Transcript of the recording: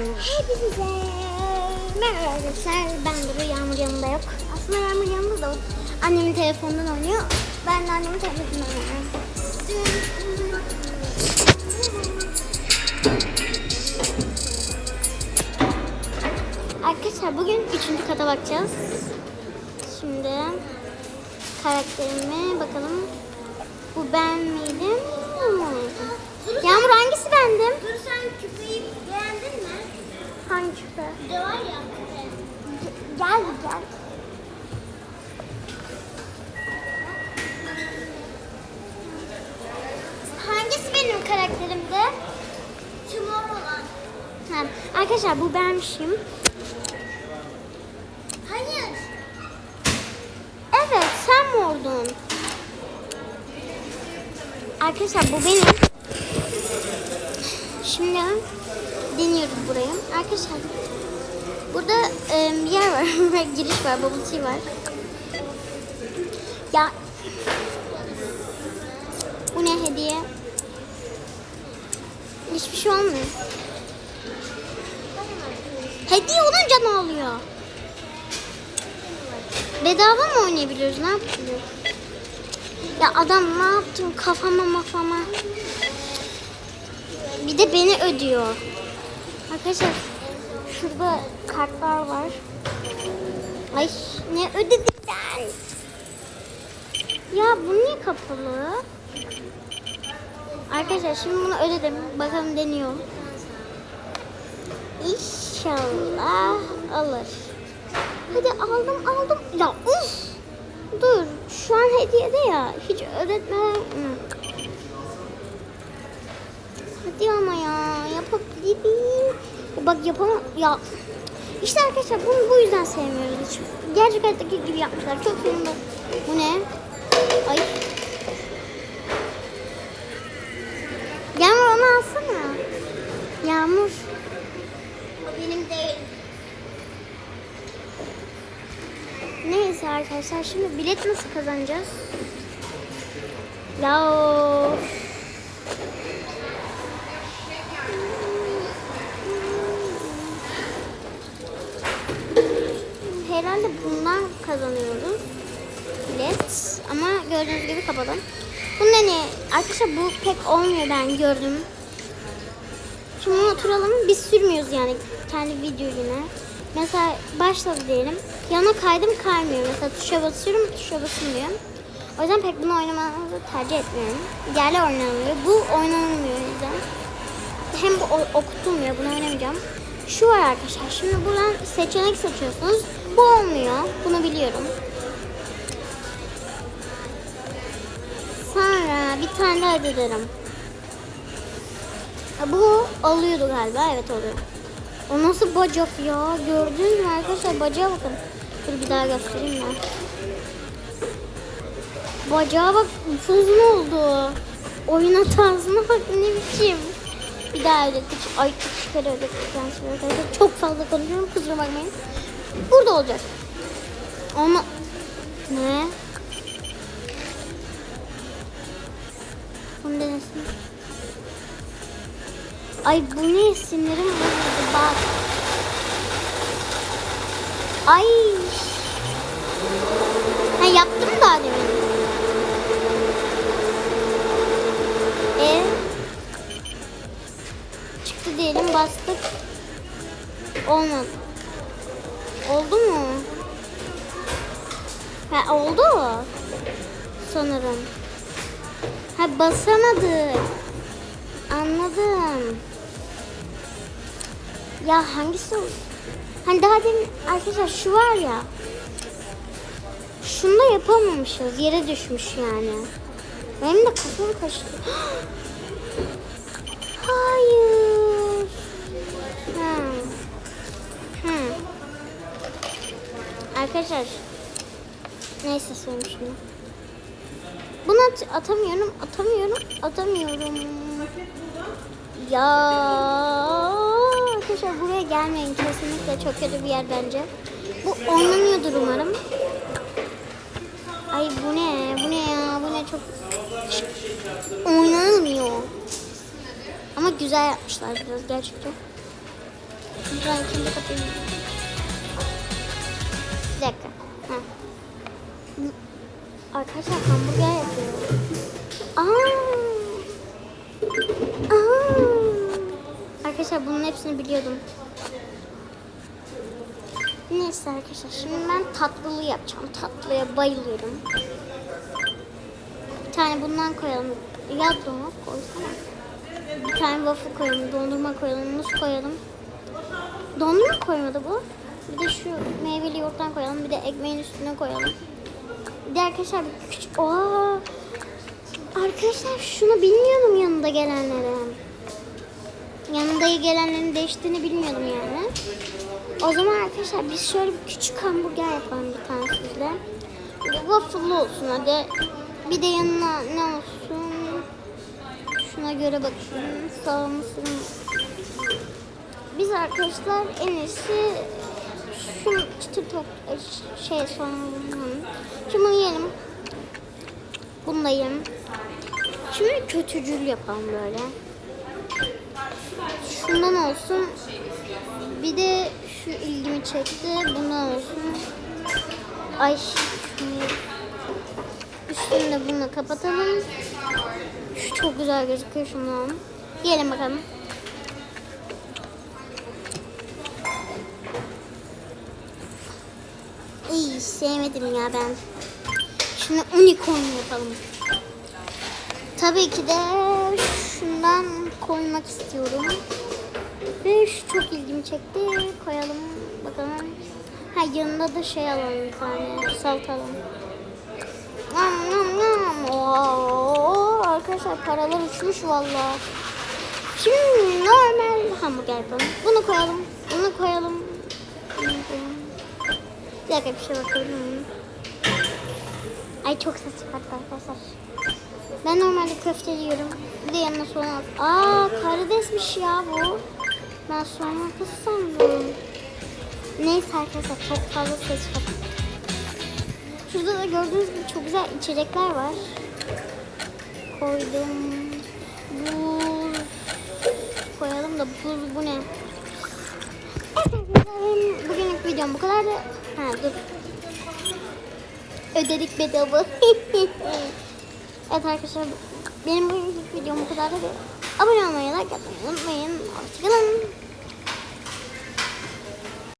Hepinize merhaba arkadaşlar. Ben Duru, Yağmur yanında yok. Aslında Yağmur yanında da annemin telefonundan oynuyor. Ben de annemin telefonundan oynuyorum. Arkadaşlar bugün üçüncü kata bakacağız. Şimdi karakterime bakalım. Bu ben miydim? Yağmur hangisi bendim? Dur sen küpeyi beğendin mi? Hangi küpe? Bir de var ya küpe. Gel gel. Hangisi benim karakterimde? Şu mor olan. Ha, arkadaşlar bu benmişim. Hayır. Evet sen mi oldun? Arkadaşlar bu benim. Şimdi deniyoruz burayı. Arkadaşlar burada e, bir yer var. Giriş var. Bubble tea var. Ya bu ne hediye? Hiçbir şey olmuyor. Hediye olunca ne oluyor? Bedava mı oynayabiliyoruz? Ne yapıyoruz? Ya adam ne yaptın kafama mafama? Bir de beni ödüyor. Arkadaşlar şurada kartlar var. Ay ne ödedim ben? Ya bu niye kapalı? Arkadaşlar şimdi bunu ödedim. Bakalım deniyor. İnşallah alır. Hadi aldım aldım. Ya uf. Dur. Şu an hediyede ya. Hiç ödetmeden. Hı. Hadi ama ya. Yapabilirim. Bak yapamam. Ya. İşte arkadaşlar bunu bu yüzden sevmiyoruz hiç. Gerçek hayattaki gibi yapmışlar. Çok sonunda. Bu ne? Ay. Yağmur onu alsana. Yağmur. O benim değil. Neyse arkadaşlar şimdi bilet nasıl kazanacağız? Ya of. Herhalde bundan kazanıyoruz. Bilet. Ama gördüğünüz gibi kapalı. Bunun hani arkadaşlar bu pek olmuyor ben gördüm. Şimdi oturalım. Biz sürmüyoruz yani kendi video yine. Mesela başladı diyelim. Yana kaydım kaymıyor. Mesela tuşa basıyorum tuşa basılmıyor. O yüzden pek bunu oynamanızı tercih etmiyorum. Yerle oynanılıyor. Bu oynanılmıyor o yüzden. Hem bu okutulmuyor. Bunu oynamayacağım. Şu var arkadaşlar. Şimdi buradan seçenek seçiyorsunuz. Bu olmuyor. Bunu biliyorum. Sonra bir tane daha. Ha, Bu alıyordu galiba. Evet oluyor. O nasıl bacak ya? Gördünüz mü arkadaşlar? Bacağa bakın. Dur bir daha göstereyim ben. Bacağa bak uzun oldu. Oyun hatasına bak ne biçim. Bir daha ödettik. Ay kere ödettik. Ben şimdi ödettik. Çok fazla konuşuyorum. Kusura bakmayın. Burada olacak. Ama ne? Bunu denesin. Ay bu ne sinirim bozuldu bak. Ay. Ha yaptım daha demin. Sanırım. Ha basamadık. Anladım. Ya hangisi? o? Hani daha demin arkadaşlar şu var ya. Şunu da yapamamışız. Yere düşmüş yani. Benim de kafam kaçtı. Hayır. Ha. Ha. Arkadaşlar. Neyse söyleyeyim şunu. At- atamıyorum, atamıyorum, atamıyorum. Ya arkadaşlar buraya gelmeyin kesinlikle çok kötü bir yer bence. Bu oynanıyordur umarım. Ay bu ne? Bu ne ya? Bu ne çok oynanılmıyor. Ama güzel yapmışlar biraz gerçekten. Ben ikinci kapıyı... Bir dakika. Arkadaşlar hamburger yapıyor. Aa! Aa! Arkadaşlar bunun hepsini biliyordum. Neyse arkadaşlar şimdi ben tatlılı yapacağım. Tatlıya bayılıyorum. Bir tane bundan koyalım. Ya donat koysana. Bir tane waffle koyalım, dondurma koyalım, muz koyalım. Dondurma koymadı bu. Bir de şu meyveli yoğurttan koyalım. Bir de ekmeğin üstüne koyalım. De arkadaşlar küçük... Oha! Arkadaşlar şunu bilmiyordum yanında gelenlerin. Yanında gelenlerin değiştiğini bilmiyordum yani. O zaman arkadaşlar biz şöyle bir küçük hamburger yapalım bir tane sizle. Waffle'lı olsun hadi. Bir de yanına ne olsun? Şuna göre bakayım. Sağ mısın? Biz arkadaşlar en iyisi şu çıtır top şey son Şimdi bunu yiyelim. Bunu da yiyelim. Şimdi kötücül yapalım böyle. Şundan olsun. Bir de şu ilgimi çekti. Bundan olsun. Ay şunu üstünü de bunu kapatalım. Şu çok güzel gözüküyor şundan. Yiyelim bakalım. İyi sevmedim ya ben. Şimdi unicorn yapalım. Tabii ki de şundan koymak istiyorum. Ve şu çok ilgimi çekti. Koyalım bakalım. Ha yanında da şey alalım bir tane. Salata. Nam nam nam. Oo, arkadaşlar paralar uçmuş valla. Şimdi normal hamburger yapalım. Bunu koyalım. Bunu koyalım. Bunu koyalım. Bir dakika bir şey bakabilir? Ay çok ses çıkarttı arkadaşlar. Ben normalde köfte yiyorum. Bir de yanına soğan al. Aa karidesmiş ya bu. Ben soğan halkası sandım. Neyse arkadaşlar çok fazla ses çıkarttı. Şurada da gördüğünüz gibi çok güzel içecekler var. Koydum. Buz. Koyalım da buz bu ne? Evet arkadaşlar bugünlük videom bu kadardı. Ha dur. Ödedik bedava. evet arkadaşlar benim bugünkü videom bu kadardı. Abone olmayı, like atmayı unutmayın. Hoşçakalın.